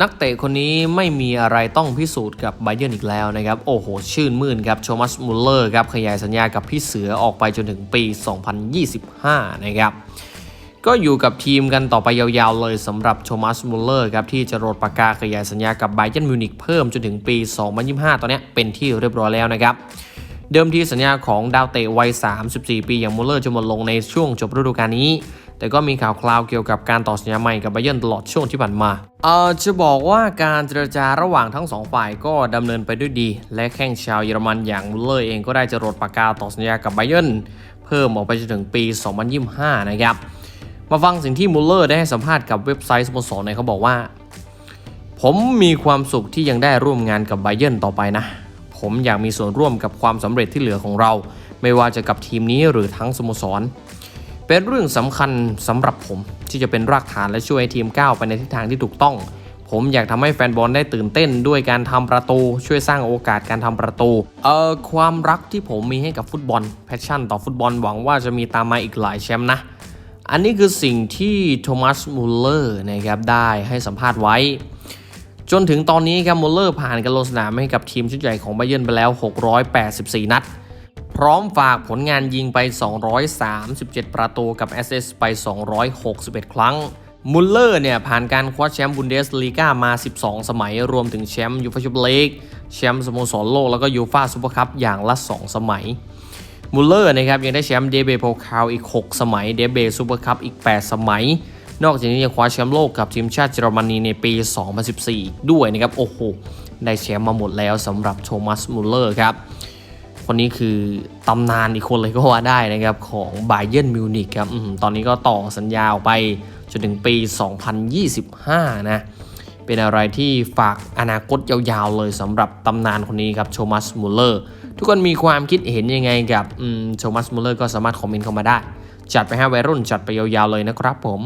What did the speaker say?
นักเตะคนนี้ไม่มีอะไรต้องพิสูจน์กับไบเยอร์อีกแล้วนะครับ โอ้โห ชื่นมื่นครับโชมัสมุลเลอร์ครับ ขยายสัญญากับพี่เสือออกไปจนถึงปี 2025 นะครับ ก็อยู่กับทีมกันต่อไปยาวๆเลยสำหรับโชมัสมุลเลอร์ครับ ที่จะโรดปากกาขยายสัญญากับไบเยอร์มิวนิกเพิ่มจนถึงปี 2025 ตอนนี้เป็นที่เรียบร้อยแล้วนะครับเดิมทีสัญญาของดาวเตะวัย 34 ปีอย่างมุลเลอร์จะหมดลงในช่วงจบฤดูกาลนี้ แต่ก็มีข่าวคราวเกี่ยวกับการต่อสัญญาใหม่กับไบเยนตลอดช่วงที่ผ่านมาเอ่อจะบอกว่าการเจรจาระหว่างทั้งสองฝ่ายก็ดำเนินไปด้วยดี และแข้งชาวเยอรมันอย่างมุลเลอร์เองก็ได้จะรดปากกาต่อสัญญากับไบเยนเพิ่มออกไปจนถึงปี 2025 นะครับ มาฟังสิ่งที่มุลเลอร์ได้ให้สัมภาษณ์กับเว็บไซต์สโมสรเนี่ยเขาบอกว่า ผมมีความสุขที่ยังได้ร่วมงานกับไบเยนต่อไปนะ ผมอยากมีส่วนร่วมกับความสำเร็จที่เหลือของเรา ไม่ว่าจะกับทีมนี้หรือทั้งสโมสร เป็นเรื่องสำคัญสำหรับผมที่จะเป็นรากฐานและช่วยให้ทีมก้าวไปในทิศทางที่ถูกต้อง ผมอยากทำให้แฟนบอลได้ตื่นเต้นด้วยการทำประตู ช่วยสร้างโอกาสการทำประตู เอ่อความรักที่ผมมีให้กับฟุตบอลแพชชั่นต่อฟุตบอลหวังว่าจะมีตามมาอีกหลายแชมป์นะอันนี้คือสิ่งที่โทมัสมูลเลอร์นะครับได้ให้สัมภาษณ์ไว้ จนถึงตอนนี้ครับมูลเลอร์ผ่านการลงสนามให้กับทีมชุดใหญ่ของไบเยร์นไปแล้ว 684 นัด พร้อมฝากผลงานยิงไป 237 ประตูกับแอสเซสไป 261 ครั้ง มุลเลอร์เนี่ยผ่านการคว้าแชมป์บุนเดสลีกามา 12 สมัย รวมถึงแชมป์ยูฟาแชมเปี้ยนลีกแชมป์สโมสรโลก แล้วก็ยูฟาซูเปอร์คัพอย่างละ 2 สมัยมุลเลอร์นะครับยังได้แชมป์เดเบโพคาลอีก 6 สมัยเดเบซูเปอร์คัพอีก 8 สมัย นอกจากนี้ยังคว้าแชมป์โลกกับทีมชาติเยอรมนีในปี 2014 ด้วยนะครับ โอ้โห ได้แชมป์มาหมดแล้วสำหรับโทมัสมุลเลอร์ครับ คนนี้คือตำนานอีกคนเลยก็ว่าได้นะครับ ของไบเยนมิวนิกครับอตอนนี้ก็ต่อสัญญาออกไปจนถึงปี 2025 นะ เป็นอะไรที่ฝากอนาคตยาวๆเลยสำหรับตำนานคนนี้ครับโทมัสมุลเลอร์ทุกคนมีความคิดเห็นยังไงกับโทมัสมุลเลอร์ก็สามารถคอมเมนต์เข้ามาได้ จัดไปให้วัยรุ่นจัดไปยาวๆเลยนะครับผม